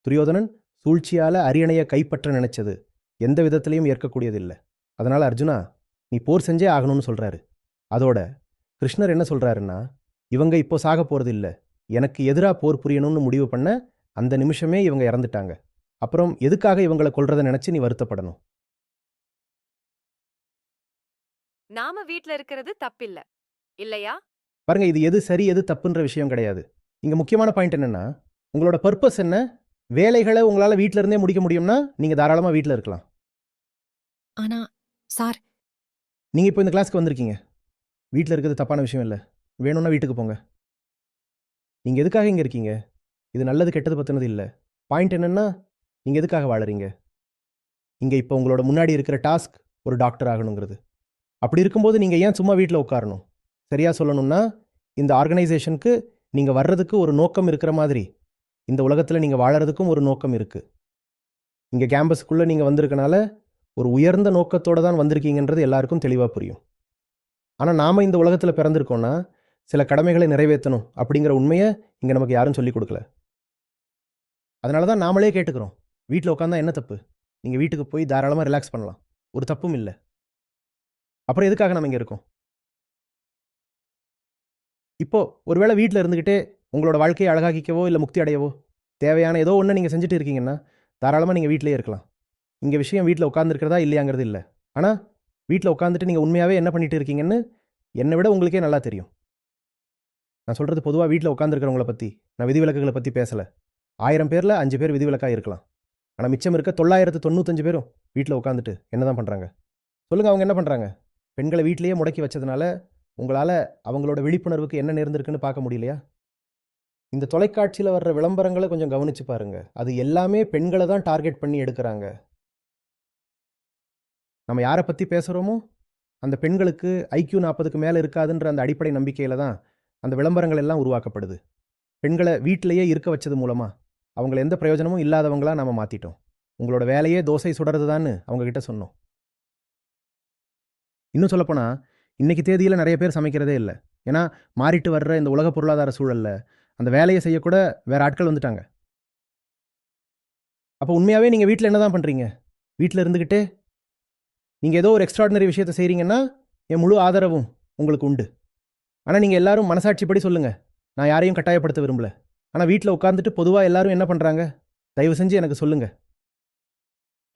துரியோதனன் சூழ்ச்சியால அரியணையை கைப்பற்ற நினைச்சது. எந்த விதத்திலையும் ஏற்கக்கூடியதில்லை. அதனால அர்ஜுனா நீ போர் செஞ்சே ஆகணும்னு சொல்றாரு. அதோட கிருஷ்ணர் என்ன சொல்றாருன்னா இவங்க இப்போ சாக போறது இல்ல எனக்கு எதிராக போர் புரியணும்னு முடிவு பண்ண அந்த நிமிஷமே இவங்க இறந்துட்டாங்க. அப்புறம் எதுக்காக இவங்களை கொல்றதை நினைச்சு நீ வருத்தப்படணும்? நாம வீட்ல இருக்கிறது தப்பில்ல. இல்லையா? பாருங்க இது எது சரி எது தப்புன்ற விஷயம் கிடையாது. இங்க முக்கியமான பாயிண்ட் என்னன்னா உங்களோட பர்பஸ் என்ன? வேலைகளை உங்களால வீட்ல இருந்தே முடிக்க முடியும்னா நீங்க தாராளமா வீட்ல இருக்கலாம். ஆனா சார். நீங்க இப்போ இந்த கிளாஸ்க்கு வந்திருக்கீங்க. வீட்ல இருக்கிறது தப்பான விஷயம் இல்லை. வேணும்னா வீட்டுக்கு போங்க. நீங்க எதுக்காக இங்க இருக்கீங்க? இது நல்லது கெட்டது பத்தினது இல்லை. பாயிண்ட் என்னன்னா நீங்க எதுக்காக வாழறீங்க? இங்க இப்போ உங்களோட முன்னாடி இருக்கிற டாஸ்க் ஒரு டாக்டர் ஆகணுங்கிறது. அப்படி இருக்கும்போது நீங்க ஏன் சும்மா வீட்டில் உட்காரணும்? சரியா சொல்லணும்னா இந்த ஆர்கனைசேஷனுக்கு நீங்க வர்றதுக்கு ஒரு நோக்கம் இருக்கிற மாதிரி இந்த உலகத்தில் நீங்கள் வாழறதுக்கும் ஒரு நோக்கம் இருக்குது இங்கே கேம்பஸுக்குள்ளே நீங்கள் வந்திருக்கனால ஒரு உயர்ந்த நோக்கத்தோடு தான் வந்திருக்கீங்கன்றது எல்லாருக்கும் தெளிவாக புரியும். ஆனால் நாம் இந்த உலகத்தில் பிறந்திருக்கோன்னா சில கடமைகளை நிறைவேற்றணும் அப்படிங்கிற உண்மையை இங்கே நமக்கு யாரும் சொல்லிக் கொடுக்கல. அதனால தான் நாமளே கேட்டுக்கிறோம். வீட்டில் உட்காந்தா என்ன தப்பு? நீங்கள் வீட்டுக்கு போய் தாராளமாக ரிலாக்ஸ் பண்ணலாம். ஒரு தப்பும் இல்லை. அப்புறம் எதுக்காக நம்ம இங்கே இருக்கோம்? இப்போ ஒருவேளை வீட்டில் இருந்துக்கிட்டே உங்களோட வாழ்க்கையை அழகாக்கிக்கவோ இல்லை முக்தி அடையவோ தேவையான ஏதோ ஒன்று நீங்கள் செஞ்சுட்டு இருக்கீங்கன்னா தாராளமாக நீங்கள் வீட்டிலேயே இருக்கலாம். இங்கே விஷயம் வீட்டில் உட்காந்துருக்கிறதா இல்லையாங்கிறது இல்லை. ஆனால் வீட்டில் உட்காந்துட்டு நீங்கள் உண்மையாகவே என்ன பண்ணிட்டு இருக்கீங்கன்னு என்னை விட உங்களுக்கே நல்லா தெரியும். நான் சொல்கிறது பொதுவாக வீட்டில் உட்காந்துருக்கிறவங்கள பற்றி நான் விதிவிலக்குகளை பற்றி பேசலை. ஆயிரம் பேரில் அஞ்சு பேர் விதிவிலக்காக இருக்கலாம். ஆனால் மிச்சம் இருக்க தொள்ளாயிரத்து தொண்ணூத்தஞ்சு பேரும் வீட்டில் உட்காந்துட்டு என்ன தான் பண்ணுறாங்க சொல்லுங்கள் அவங்க என்ன பண்ணுறாங்க பெண்களை வீட்டிலேயே முடக்கி வச்சதுனால உங்களால் அவங்களோட விழிப்புணர்வுக்கு என்ன நேர்ந்திருக்குன்னு பார்க்க முடியலையா? இந்த தொலைக்காட்சியில் வர்ற விளம்பரங்களை கொஞ்சம் கவனிச்சு பாருங்கள் அது எல்லாமே பெண்களை தான் டார்கெட் பண்ணி எடுக்கிறாங்க. நம்ம யாரை பற்றி பேசுகிறோமோ அந்த பெண்களுக்கு ஐக்யூ நாற்பதுக்கு மேலே இருக்காதுன்ற அந்த அடிப்படை நம்பிக்கையில் தான் அந்த விளம்பரங்கள் எல்லாம் உருவாக்கப்படுது. பெண்களை வீட்டிலையே இருக்க வச்சது மூலமாக அவங்கள எந்த பிரயோஜனமும் இல்லாதவங்களாக நம்ம மாற்றிட்டோம் உங்களோட வேலையே தோசை சுடறது தான்னு அவங்கக்கிட்ட சொன்னோம். இன்னும் சொல்லப்போனால் இன்றைக்கி தேதியில் நிறைய பேர் சமைக்கிறதே இல்லை. ஏன்னா மாறிட்டு வர்ற இந்த உலக பொருளாதார சூழல்ல அந்த வேலையை செய்யக்கூட வேற ஆட்கள் வந்துட்டாங்க. அப்போ உண்மையாகவே நீங்கள் வீட்டில் என்ன தான் பண்ணுறீங்க வீட்டில் இருந்துக்கிட்டே நீங்கள் ஏதோ ஒரு எக்ஸ்ட்ராடினரி விஷயத்தை செய்கிறீங்கன்னா என் முழு ஆதரவும் உங்களுக்கு உண்டு. ஆனால் நீங்கள் எல்லாரும் மனசாட்சிப்படி சொல்லுங்கள் நான் யாரையும் கட்டாயப்படுத்த விரும்பல. ஆனால் வீட்டில் உட்காந்துட்டு பொதுவாக எல்லாரும் என்ன பண்ணுறாங்க தயவு செஞ்சு எனக்கு சொல்லுங்கள்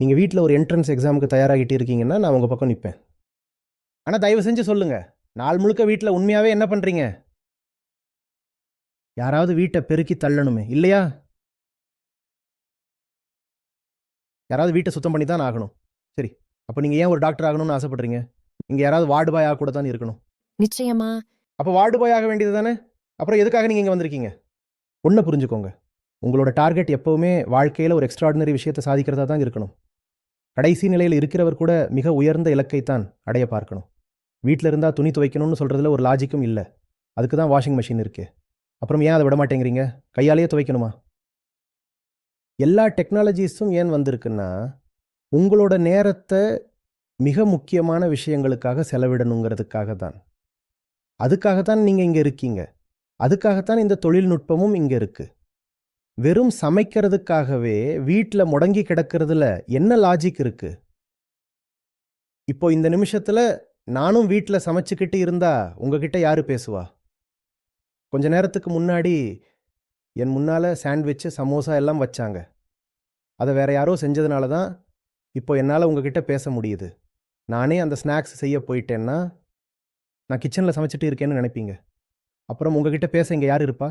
நீங்கள் வீட்டில் ஒரு என்ட்ரன்ஸ் எக்ஸாமுக்கு தயாராகிட்டு இருக்கீங்கன்னா நான் உங்கள் பக்கம் நிற்பேன் ஆனால் தயவு செஞ்சு சொல்லுங்கள் நாள் முழுக்க வீட்டில் உண்மையாகவே என்ன பண்ணுறீங்க யாராவது வீட்டை பெருக்கி தள்ளணுமே இல்லையா? யாராவது வீட்டை சுத்தம் பண்ணி தான் ஆகணும். சரி அப்போ நீங்கள் ஏன் ஒரு டாக்டர் ஆகணும்னு ஆசைப்படுறீங்க? இங்கே யாராவது வார்டு பாய் ஆக கூட தான் இருக்கணும். நிச்சயமா. அப்போ வார்டு பாய் ஆக வேண்டியது தானே? அப்புறம் எதுக்காக நீங்கள் இங்கே வந்திருக்கீங்க? ஒன்றை புரிஞ்சுக்கோங்க. உங்களோட டார்கெட் எப்போவுமே வாழ்க்கையில் ஒரு எக்ஸ்ட்ராடினரி விஷயத்தை சாதிக்கிறதா தான் இருக்கணும். கடைசி நிலையில் இருக்கிறவர் கூட மிக உயர்ந்த இலக்கைத்தான் அடைய பார்க்கணும். வீட்டில் இருந்தால் துணி துவைக்கணும்னு சொல்கிறதுல ஒரு லாஜிக்கும் இல்லை. அதுக்கு தான் வாஷிங் மிஷின் இருக்கு. அப்புறம் ஏன் அதை விட மாட்டேங்கிறீங்க கையாலேயே துவைக்கணுமா? எல்லா டெக்னாலஜிஸும் ஏன் வந்திருக்குன்னா உங்களோட நேரத்தை மிக முக்கியமான விஷயங்களுக்காக செலவிடணுங்கிறதுக்காக தான் அதுக்காகத்தான் நீங்கள் இங்கே இருக்கீங்க. அதுக்காகத்தான் இந்த தொழில்நுட்பமும் இங்கே இருக்குது வெறும் சமைக்கிறதுக்காகவே வீட்டில் முடங்கி கிடக்கிறதுல என்ன லாஜிக் இருக்குது இப்போ இந்த நிமிஷத்தில் நானும் வீட்டில் சமைச்சுக்கிட்டு இருந்தா உங்ககிட்ட யார் பேசுவா? கொஞ்ச நேரத்துக்கு முன்னாடி என் முன்னால் சாண்ட்விட்சு சமோசா எல்லாம் வச்சாங்க. அதை வேற யாரோ செஞ்சதுனால தான் இப்போ என்னால் உங்ககிட்ட பேச முடியுது. நானே அந்த ஸ்நாக்ஸ் செய்ய போயிட்டேன்னா நான் கிச்சனில் சமைச்சிட்டு இருக்கேன்னு நினைப்பீங்க. அப்புறம் உங்ககிட்ட பேச இங்கே யார் இருப்பா?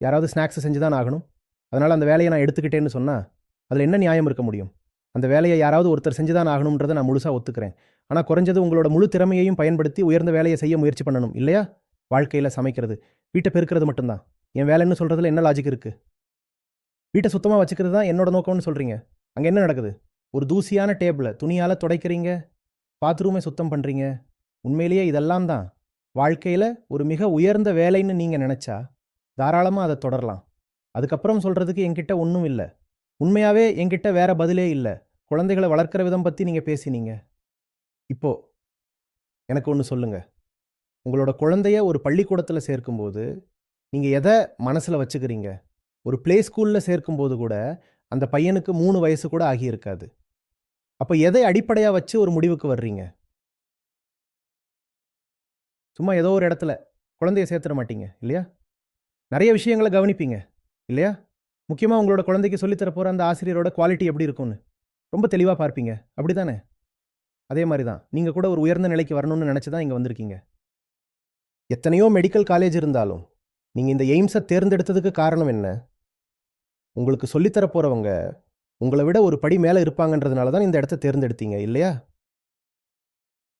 யாராவது ஸ்நாக்ஸ் செஞ்சு தான் ஆகணும். அதனால் அந்த வேலையை நான் எடுத்துக்கிட்டேன்னு சொன்னால் அதில் என்ன நியாயம் இருக்க முடியும்? அந்த வேலையை யாராவது ஒருத்தர் செஞ்சு தான் ஆகணுன்றதை நான் முழுசாக ஒத்துக்கிறேன். ஆனால் குறைஞ்சது உங்களோட முழு திறமையையும் பயன்படுத்தி உயர்ந்த வேலையை செய்ய முயற்சி பண்ணணும் இல்லையா? வாழ்க்கையில் சமைக்கிறது. வீட்டை பெருக்கிறது மட்டும்தான். என் வேலைன்னு சொல்கிறதுல என்ன லாஜிக் இருக்குது வீட்டை சுத்தமாக வச்சுக்கிறது தான் என்னோட நோக்கம்னு சொல்கிறீங்க அங்கே என்ன நடக்குது? ஒரு தூசியான டேபிளை துணியால் துடைக்கிறீங்க? பாத்ரூமை சுத்தம் பண்ணுறீங்க உண்மையிலேயே இதெல்லாம் தான். வாழ்க்கையில் ஒரு மிக உயர்ந்த வேலைன்னு நீங்கள் நினச்சா தாராளமாக அதை தொடரலாம். அதுக்கப்புறம் சொல்கிறதுக்கு என்கிட்ட ஒன்றும் இல்லை. உண்மையாகவே என்கிட்ட வேற பதிலே இல்லை. குழந்தைகளை வளர்க்குற விதம் பற்றி நீங்கள் பேசினீங்க. இப்போது எனக்கு ஒன்று சொல்லுங்கள் உங்களோட குழந்தைய ஒரு பள்ளிக்கூடத்தில் சேர்க்கும்போது நீங்கள் எதை மனசில் வச்சுக்கிறீங்க? ஒரு ப்ளே ஸ்கூலில் சேர்க்கும்போது கூட அந்த பையனுக்கு மூணு வயசு கூட ஆகியிருக்காது. அப்போ எதை அடிப்படையாக வச்சு ஒரு முடிவுக்கு வர்றீங்க? சும்மா ஏதோ ஒரு இடத்துல குழந்தைய சேர்த்துட மாட்டீங்க இல்லையா? நிறைய விஷயங்களை கவனிப்பீங்க இல்லையா? முக்கியமாக உங்களோட குழந்தைக்கு சொல்லித்தர போகிற அந்த ஆசிரியரோட குவாலிட்டி எப்படி இருக்கும்னு. ரொம்ப தெளிவாக பார்ப்பீங்க. அப்படி தானே அதே மாதிரி தான். நீங்கள் கூட ஒரு உயர்ந்த நிலைக்கு வரணும்னு நினச்சி தான் இங்கே வந்திருக்கீங்க. எத்தனையோ மெடிக்கல் காலேஜ் இருந்தாலும் நீங்கள் இந்த எய்ம்ஸை தேர்ந்தெடுத்ததுக்கு காரணம் என்ன? உங்களுக்கு சொல்லித்தர போகிறவங்க உங்களை விட ஒரு படி மேலே இருப்பாங்கன்றதுனால தான் இந்த இடத்த தேர்ந்தெடுத்தீங்க இல்லையா?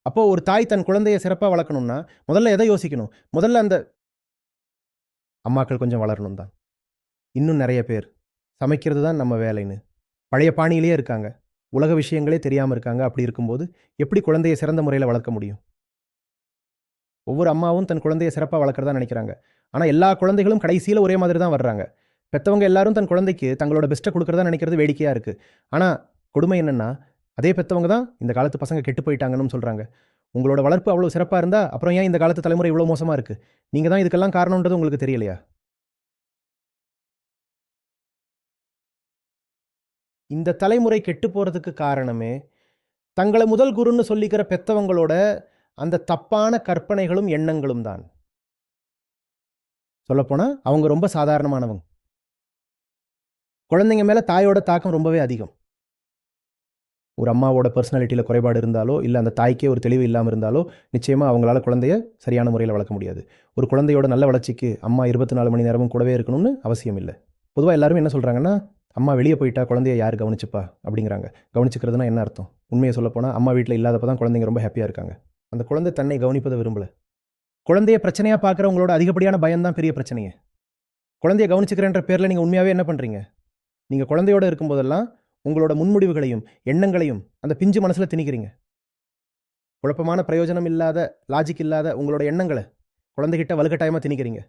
அப்போ ஒரு தாய் தன் குழந்தைய சிறப்பாக வளர்க்கணும்னா முதல்ல எதை யோசிக்கணும்? முதல்ல அந்த அம்மாக்கள் கொஞ்சம் வளரணும் தான். இன்னும் நிறைய பேர். சமைக்கிறது தான் நம்ம வேலைன்னு. பழைய பாணியிலேயே இருக்காங்க. உலக விஷயங்களே தெரியாமல் இருக்காங்க. அப்படி இருக்கும்போது எப்படி குழந்தையை சிறந்த முறையில் வளர்க்க முடியும்? ஒவ்வொரு அம்மாவும் தன் குழந்தையை சிறப்பாக வளர்க்குறதா நினைக்கிறாங்க. ஆனால் எல்லா குழந்தைகளும் கடைசியில் ஒரே மாதிரி தான் வர்றாங்க. பெற்றவங்க எல்லாரும் தன் குழந்தைக்கு தங்களோட பெஸ்ட்டை கொடுக்குறதா நினைக்கிறது வேடிக்கையாக இருக்குது ஆனால் கொடுமை என்னென்னா அதே பெற்றவங்க தான் இந்த காலத்து பசங்க கெட்டு போயிட்டாங்கன்னு சொல்கிறாங்க உங்களோட வளர்ப்பு அவ்வளோ சிறப்பாக இருந்தால் அப்புறம் ஏன் இந்த காலத்து தலைமுறை இவ்வளோ மோசமாக இருக்குது நீங்கள் தான் இதுக்கெல்லாம் காரணம்ன்றது உங்களுக்கு தெரியலையா? இந்த தலைமுறை கெட்டு போகிறதுக்கு காரணமே தங்களை முதல் குருன்னு சொல்லிக்கிற பெத்தவங்களோட அந்த தப்பான கற்பனைகளும் எண்ணங்களும் தான். சொல்லப்போனால் அவங்க ரொம்ப சாதாரணமானவங்க. குழந்தைங்க மேலே தாயோட தாக்கம் ரொம்பவே அதிகம். ஒரு அம்மாவோட பர்சனாலிட்டியில் குறைபாடு இருந்தாலோ இல்லை அந்த தாய்க்கே ஒரு தெளிவு இல்லாமல் இருந்தாலோ நிச்சயமாக அவங்களால குழந்தைய சரியான முறையில் வளர்க்க முடியாது. ஒரு குழந்தையோட நல்ல வளர்ச்சிக்கு அம்மா இருபத்தி நாலு மணி நேரமும் கூடவே இருக்கணும்னு அவசியம் இல்லை. பொதுவாக எல்லாரும் என்ன சொல்கிறாங்கன்னா அம்மா வெளியே போயிட்டா குழந்தைய யார் கவனிச்சுப்பா? அப்படிங்கிறாங்க. கவனிச்சுக்கிறதுனா என்ன அர்த்தம்? உண்மையை சொல்லப்போனால் அம்மா வீட்டில் இல்லாதப்ப தான் குழந்தைங்க ரொம்ப ஹாப்பியாக இருக்காங்க. அந்த குழந்தை தன்னை கவனிப்பதை விரும்பல. குழந்தைய பிரச்சனையாக பார்க்குறவங்களோட அதிகப்படியான பயம்தான் பெரிய பிரச்சனையே. குழந்தைய கவனிச்சுக்கிறேன்ற பேரில் நீங்கள் உண்மையாகவே என்ன பண்ணுறீங்க நீங்கள் குழந்தையோட இருக்கும்போதெல்லாம் உங்களோட முன்முடிவுகளையும் எண்ணங்களையும் அந்த பிஞ்சு மனசில் திணிக்கிறீங்க. குழப்பமான பிரயோஜனம் இல்லாத லாஜிக் இல்லாத உங்களோட எண்ணங்களை குழந்தைகிட்ட வலுக்கட்டாயமாக திணிக்கிறீங்க.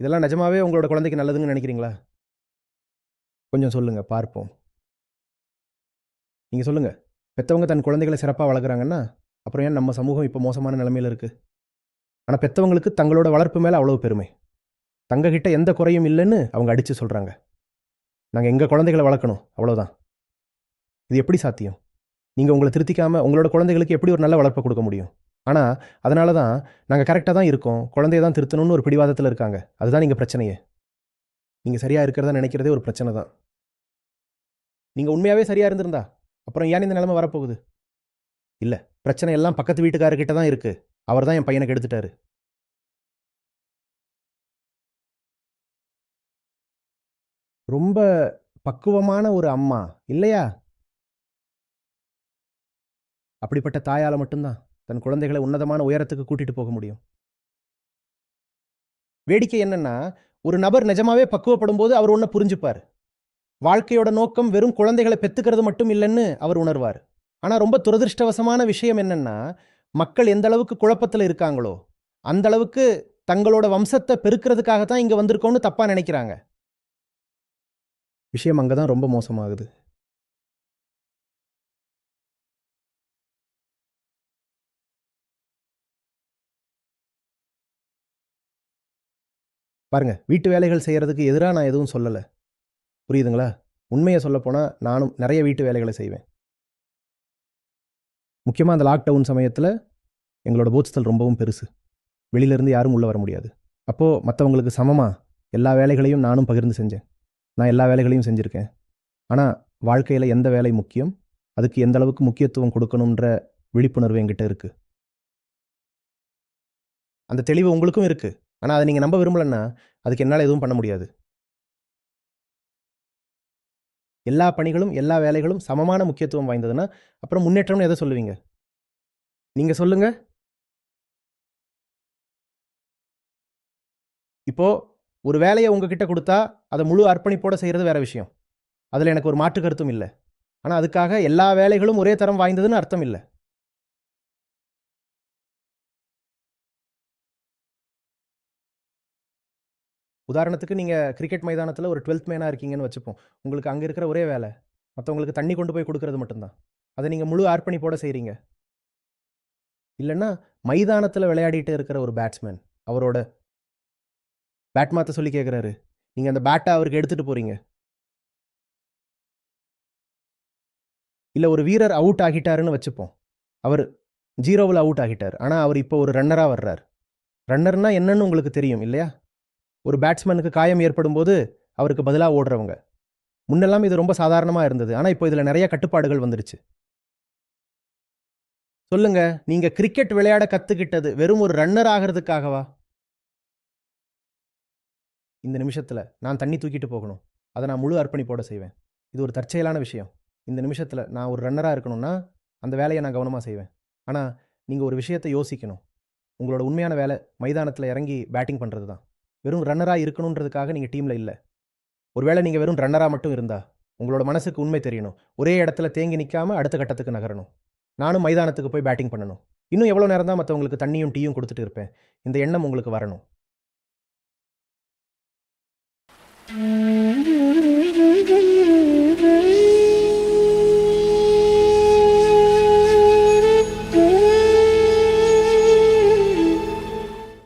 இதெல்லாம் நிஜமாவே உங்களோட குழந்தைக்கு நல்லதுன்னு நினைக்கிறீங்களா? கொஞ்சம் சொல்லுங்கள் பார்ப்போம். நீங்கள் சொல்லுங்கள் பெற்றவங்க தன் குழந்தைகளை சிறப்பாக வளர்க்குறாங்கன்னா அப்புறம் ஏன் நம்ம சமூகம் இப்போ மோசமான நிலைமையில் இருக்குது ஆனால் பெற்றவங்களுக்கு தங்களோட வளர்ப்பு மேலே அவ்வளோ பெருமை. தங்ககிட்ட எந்த குறையும் இல்லைன்னு அவங்க அடித்து சொல்கிறாங்க நாங்கள் எங்கள் குழந்தைகளை வளர்க்கணும் அவ்வளோதான் இது எப்படி சாத்தியம்? நீங்கள் உங்களை திருத்திக்காமல் உங்களோட குழந்தைகளுக்கு எப்படி ஒரு நல்ல வளர்ப்பை கொடுக்க முடியும்? ஆனால் அதனால தான் நாங்கள் கரெக்டாக தான் இருக்கோம் குழந்தைய தான் திருத்தணும்னு ஒரு பிடிவாதத்தில் இருக்காங்க. அதுதான் நீங்கள் பிரச்சனையே. நீங்கள் சரியாக இருக்கிறதா நினைக்கிறதே ஒரு பிரச்சனை தான். நீங்கள் உண்மையாகவே சரியாக இருந்திருந்தா அப்புறம் ஏன் இந்த நிலைமை வரப்போகுது? இல்லை பிரச்சனை எல்லாம் பக்கத்து வீட்டுக்காரர்கிட்ட தான் இருக்குது அவர் தான் என் பையனை கெடுத்துட்டாரு. ரொம்ப பக்குவமான ஒரு அம்மா இல்லையா? அப்படிப்பட்ட தாயால் மட்டும்தான் தன் குழந்தைகளை உன்னதமான உயரத்துக்கு கூட்டிட்டு போக முடியும். வேடிக்கை என்னன்னா ஒரு நபர் நிஜமாவே பக்குவப்படும் போது அவர் ஒன்றை புரிஞ்சுப்பார். வாழ்க்கையோட நோக்கம் வெறும் குழந்தைகளை பெத்துக்கிறது மட்டும் இல்லைன்னு அவர் உணர்வார். ஆனால் ரொம்ப துரதிருஷ்டவசமான விஷயம் என்னென்னா மக்கள் எந்த அளவுக்கு குழப்பத்தில் இருக்காங்களோ அந்த அளவுக்கு தங்களோட வம்சத்தை பெருக்கிறதுக்காக தான் இங்கே வந்திருக்கோம்னு தப்பாக நினைக்கிறாங்க. விஷயம் அங்கே தான் ரொம்ப மோசமாகுது. பாருங்க வீட்டு வேலைகள் செய்கிறதுக்கு எதிராக நான் எதுவும் சொல்லலை. புரியுதுங்களா? உண்மையை சொல்லப்போனால் நானும் நிறைய வீட்டு வேலைகளை செய்வேன். முக்கியமாக அந்த லாக்டவுன் சமயத்தில் எங்களோட பூத்ஸ்தல் ரொம்பவும் பெருசு. வெளியிலேருந்து யாரும் உள்ளே வர முடியாது. அப்போது மற்றவங்களுக்கு சமமாக எல்லா வேலைகளையும் நானும் பகிர்ந்து செஞ்சேன். நான் எல்லா வேலைகளையும் செஞ்சுருக்கேன். ஆனால் வாழ்க்கையில் எந்த வேலை முக்கியம்? அதுக்கு எந்த அளவுக்கு முக்கியத்துவம் கொடுக்கணுன்ற விழிப்புணர்வு என்கிட்ட இருக்குது அந்த தெளிவு உங்களுக்கும் இருக்குது ஆனால் அதை நீங்கள் நம்ப விரும்பலன்னா அதுக்கு என்னால் எதுவும் பண்ண முடியாது. எல்லா பணிகளும் எல்லா வேலைகளும் சமமான முக்கியத்துவம் வாய்ந்ததுன்னா அப்புறம் முன்னேற்றம்னு எதை சொல்லுவீங்க? நீங்கள் சொல்லுங்க. இப்போ ஒரு வேலையை உங்ககிட்ட கொடுத்தா அதை முழு அர்ப்பணிப்போடு செய்கிறது வேற விஷயம். அதில் எனக்கு ஒரு மாற்று கருத்தும் இல்லை. ஆனால் அதுக்காக எல்லா வேலைகளும் ஒரே தரம் வாய்ந்ததுன்னு அர்த்தம் இல்லை. உதாரணத்துக்கு நீங்கள் கிரிக்கெட் மைதானத்தில் ஒரு டுவெல்த் மேனாக இருக்கீங்கன்னு வச்சுப்போம். உங்களுக்கு அங்கே இருக்கிற ஒரே வேலை. மற்றவங்களுக்கு தண்ணி கொண்டு போய் கொடுக்கறது மட்டும்தான். அதை நீங்கள் முழு அர்ப்பணிப்போட செய்கிறீங்க இல்லைன்னா மைதானத்தில் விளையாடிட்டு இருக்கிற ஒரு பேட்ஸ்மேன் அவரோட பேட் மாற்ற சொல்லி கேட்குறாரு நீங்கள் அந்த பேட்டை அவருக்கு எடுத்துகிட்டு போகிறீங்க இல்லை ஒரு வீரர் அவுட் ஆகிட்டாருன்னு வச்சுப்போம். அவர் ஜீரோவில் அவுட் ஆகிட்டார். ஆனால் அவர் இப்போ ஒரு ரன்னராக வர்றார். ரன்னர்னால் என்னன்னு உங்களுக்கு தெரியும் இல்லையா? ஒரு பேட்ஸ்மேனுக்கு காயம் ஏற்படும் போது அவருக்கு பதிலாக ஓடுறவங்க. முன்னெல்லாம் இது ரொம்ப சாதாரணமாக இருந்தது. ஆனால் இப்போ இதில் நிறைய கட்டுப்பாடுகள் வந்துடுச்சு. சொல்லுங்க நீங்க கிரிக்கெட் விளையாட கத்துக்கிட்டது வெறும் ஒரு ரன்னர் ஆகிறதுக்காகவா? இந்த நிமிஷத்தில் நான் தண்ணி தூக்கிட்டு போகணும். அதை நான் முழு அர்ப்பணிப்போட செய்வேன். இது ஒரு தற்செயலான விஷயம். இந்த நிமிஷத்தில் நான் ஒரு ரன்னராக இருக்கணும்னா அந்த வேலையை நான் கவனமாக செய்வேன். ஆனால் நீங்கள் ஒரு விஷயத்தை யோசிக்கணும். உங்களோட உண்மையான வேலை மைதானத்தில் இறங்கி பேட்டிங் பண்ணுறது தான் வெறும் ரன்னராக இருக்கணுன்றதுக்காக நீங்கள் டீமில் இல்லை. ஒருவேளை நீங்கள் வெறும் ரன்னராக மட்டும் இருந்தா உங்களோட மனசுக்கு உண்மை தெரியணும். ஒரே இடத்துல தேங்கி நிற்காம அடுத்த கட்டத்துக்கு நகரணும். நானும் மைதானத்துக்கு போய் பேட்டிங் பண்ணணும். இன்னும் எவ்வளோ நேரம் தான் மற்றவங்களுக்கு தண்ணியும் டீயும் கொடுத்துட்டு இருப்பேன். இந்த எண்ணம் உங்களுக்கு வரணும்.